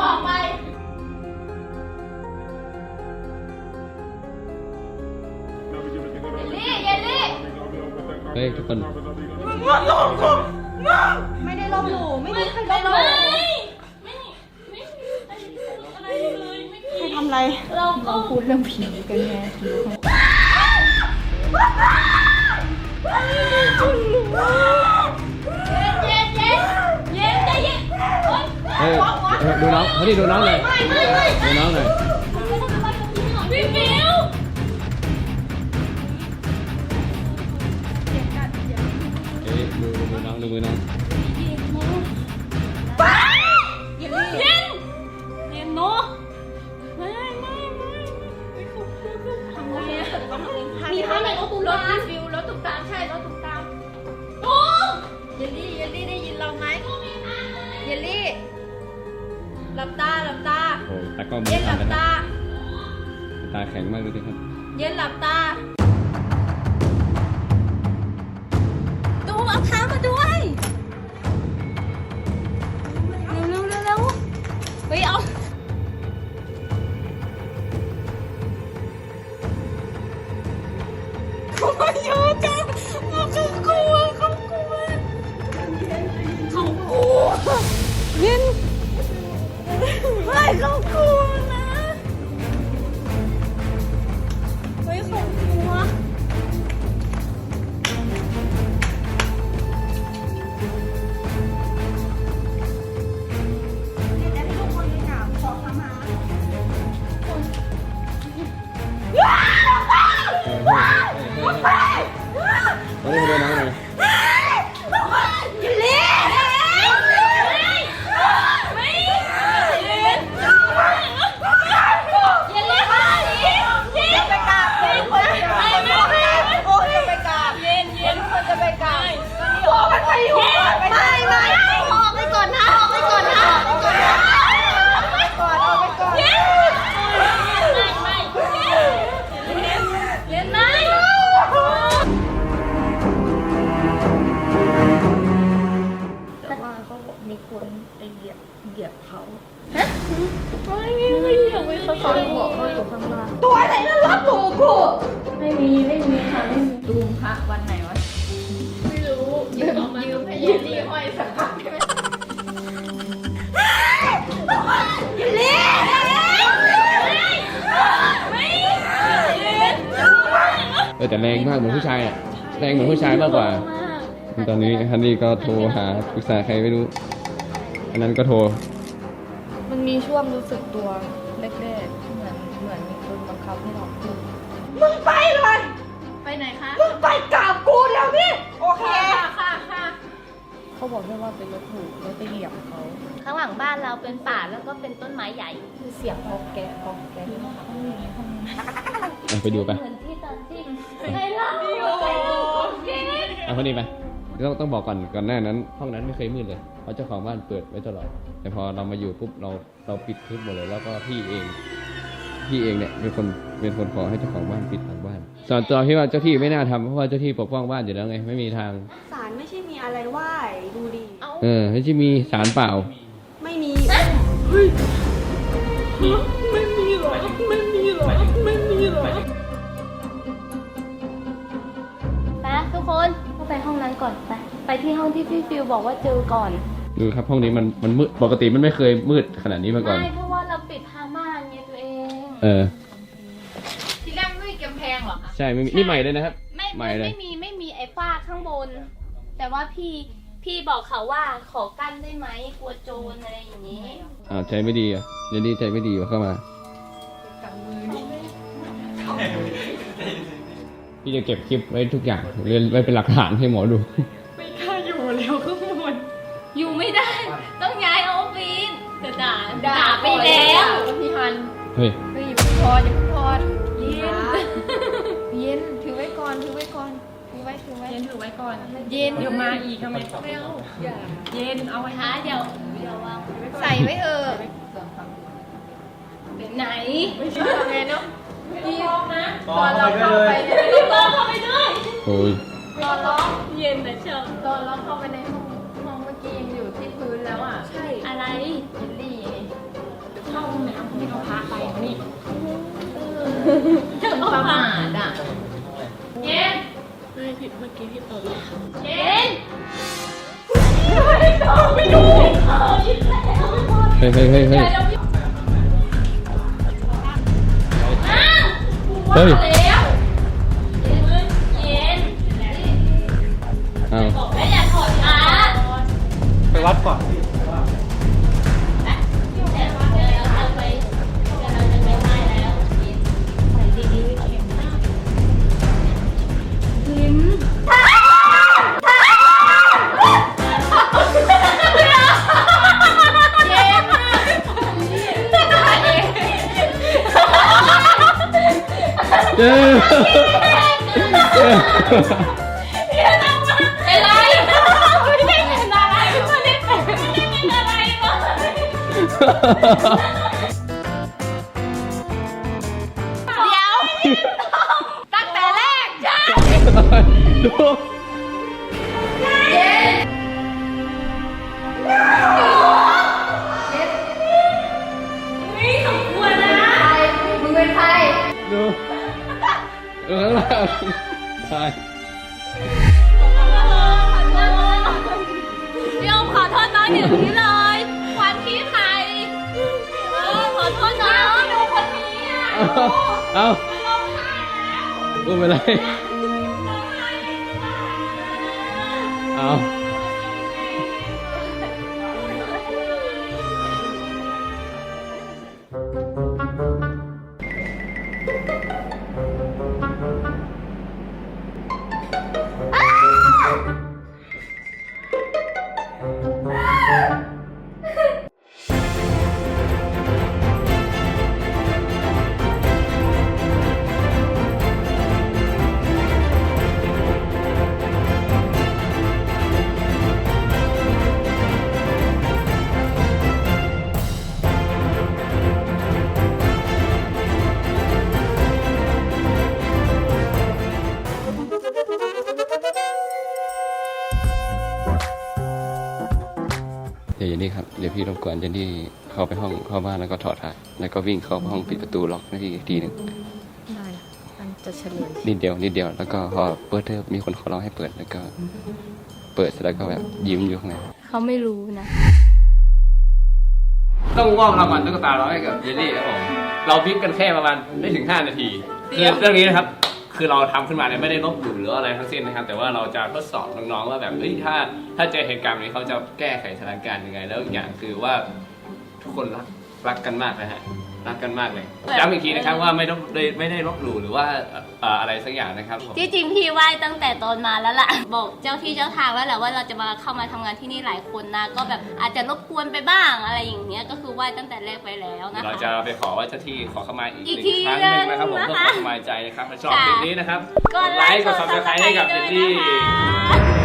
บอกไปเยลลี่เยลลี่เฮ้ยทุกคนไม่ได้ลบหลู่ไม่มีใครลไม่บหลู่ไม่ไม่ไม่อะไรเลยไม่ใครมีทำอะไร เราก็พูดเรื่องผีกันไงเย็นเย็นเย็นใจเย็นเฮ้ย เฮ้ยดูน้องเฮ้ยดูน้องหน่ ลับตาหลับตา โอ้ตากล้องมืเย็อนหลัสั่นบแล้วตานะตาแข็งมากเลยสิครับ เย็นหลับตา เขากลัวนะเฮ้ยเขากลัวและที่ทุกคนในหนาวขอขมาเฮ้ยเฮ้ยเฮ้ยเฮ้ยเฮ้ยดูน้อ ออแต่แรงมากเหมือนผู้ชายอะแรงเหมือนผู้ชายมากกว่า ตอนนี้ฮันนี่ก็โทรหาปรึกษาใครไม่รู้ อันนั้นก็โทร มันมีช่วงรู้สึกตัวแรกๆเหมือนเหมือนมีคนบังคับให้เราพูดมึงไปเลย ไปไหนคะมึงไปกราบกูเดี๋ยวนี้โอเคค่ะค่ะค่ะเขาบอกแค่ว่าเป็นรถถูกแล้วไปเหยียบเขาข้างหลังบ้านเราเป็นป่าแล้วก็เป็นต้นไม้ใหญ่คือเสียงพอกแกะพอกแกะห้องนี้ห้องนี้อะไปดูไป เอาคนนี้ไปต้องต้องบอกก่อนก่อนหน้านั้น ห้องนั้นไม่เคยมืดเลยเพราะเจ้าของบ้านเปิดไว้ตลอด แต่พอเรามาอยู่ปุ๊บเราเราปิดทึบหมดเลย แล้วก็พี่เองพี่เองเนี่ยเป็นคนเป็นคนขอให้เจ้าของบ้านปิดทางบ้านส่วนตัวพี่ว่าเจ้าที่ไม่น่าทำเพราะว่าเจ้าที่ปกป้องบ้านอยู่แล้วไงไม่มีทางศาลไม่ใช่มีอะไรไหว้ดูดีเออไม่ใช่มีสารเปล่า ไม่มี ไปห้องนั้นก่อนไป ไปที่ห้องที่พี่ฟิวบอกว่าเจอก่อนดูครับห้องนี้มันมันมืดปกติมันไม่เคยมืดขนาดนี้มาก่อน ไม่เพราะว่าเราปิดทางบ้านไงตัวเอง เออ ที่แรกไม่มีกำแพงหรอคะใช่ไม่มีนี่ใหม่เลยนะครับ ไม่ใหม่ไม่เลย ไม่มีไม่มีไอ้ฝ้าข้างบน แต่ว่าพี่พี่บอกเขาว่าขอกั้นได้ไหมกลัวโจรอะไรอย่างนี้ อ่าวใจไม่ดีอะเดี๋ยวนี้ใจไม่ดีว่ะเข้ามา พี่จะเก็บคลิปไว้ทุกอย่างเรียนไว้เป็นหลักฐานให้หมอดู ไม่กล้าอยู่แล้วข้างบนอยู่ไม่ได้ ต้องย้ายออฟฟิศแต่ด่าด่าไปแล้วพี่ฮันเฮ้ยเฮ้ยอย่าเพิ่งพออย่าเพิ่งพอเย็นเย็นถือไว้ก่อนถือไว้ก่อนถือไว้ถือไว้เย็นถือไว้ก่อน เย็นเดี๋ยวมาอีกทำไมไม่เอาเย็นเอาไว้ฮะเดี๋ยวเดี๋ยววางใส่ไว้เออเป็นไหนไม่ใช่ทำไงเนาะ พี่ลองนะตอนเราเข้าไปต้องรอเข้าไปด้วยโอ้ยตอนเราเย็นนะเชียวตอนเราเข้าไปในห้องห้องเมื่อกี้ยังอยู่ที่พื้นแล้วอะใช่อะไรเยลลี่ไงเข้าห้องน้ำที่เขาพาไปนี่เจ้าประมามาทอะเย็นไม่ผิดเมื่อกี้พี่เปิดเย็นไม่ดูเขาอีกแล้วเฮ้ยเฮ้ยเฮ้ย ดขาไปวัดก่อน เย้เย้เป็นไรไม่ได้เป็นอะไรไม่เป็นไม่ได้เป็นอะไรเลยเดี๋ยวตั้งแต่แรกใช่ ดู ใช่ยอมขอโทษน้องอย่างนี้เลยความคิดใครเออขอโทษน้องดูคนนี้อะเอาเอาร้องไห้แล้วพูดไปเลยร้ เดี๋ยวพี่รบกวนเจนนี่เข้าไปห้องเข้าบ้านแล้วก็ถอดถ่ายแล้วก็วิ่งเข้าห้องปิดประตูล็อกนะพี่อีกทีหนึ่งได้มันจะเฉลยนิดเดียวนิดเดียวแล้วก็พอเปิดเทอมมีคนขอร้องให้เปิดแล้วก็ เปิดเสร็จแล้วก็แบบยิ้มอยู่ข้างในเขาไม่รู้นะ ต้องมอบรางวัลตุ๊กตาเราให้กับเจนนี่ครับผมเราบิ๊กกันแค่ประมาณไม่ถึง 5 นาทีคือเรื่องนี้นะครับ คือเราทำขึ้นมาเนี่ยไม่ได้ลบหลู่หรืออะไรทั้งสิ้นนะครับ แต่ว่าเราจะทดสอบน้องๆว่าแบบเอ้ยถ้า ถ้าเจอเหตุการณ์แบบนี้เขาจะแก้ไขสถานการณ์ยังไง แล้วอีกอย่างคือว่าทุกคนรักรักกันมากนะฮะรักกันมากเลยย้ำอีกทีนะครับว่าไม่ต้องไม่ได้ลบหลู่หรือว่าเอ่ออะไรสักอย่างนะครับผมที่จริงพี่ไหว้ตั้งแต่ตอนมาแล้วล่ะบอกเจ้าที่เจ้าทางแล้วแหละว่าเราจะมาเข้ามาทำงานที่นี่หลายคนนะก็แบบอาจจะรบกวนไปบ้างอะไรอย่างเงี้ยก็คือ ไหว้ตั้งแต่แรกไปแล้วนะคะ เราจะไปขอว่าเจ้าที่ขอเข้ามาอีกหอีกนึ่งทีครั้งหนึ่งนะครับผมนึงเพื่อนะคะความสบายใจนะครับถ้าชอบค่ะคลิปนี้นะครับกดไลค์กดซับสไครต์ให้กับด้เจวยนนะนี่คะ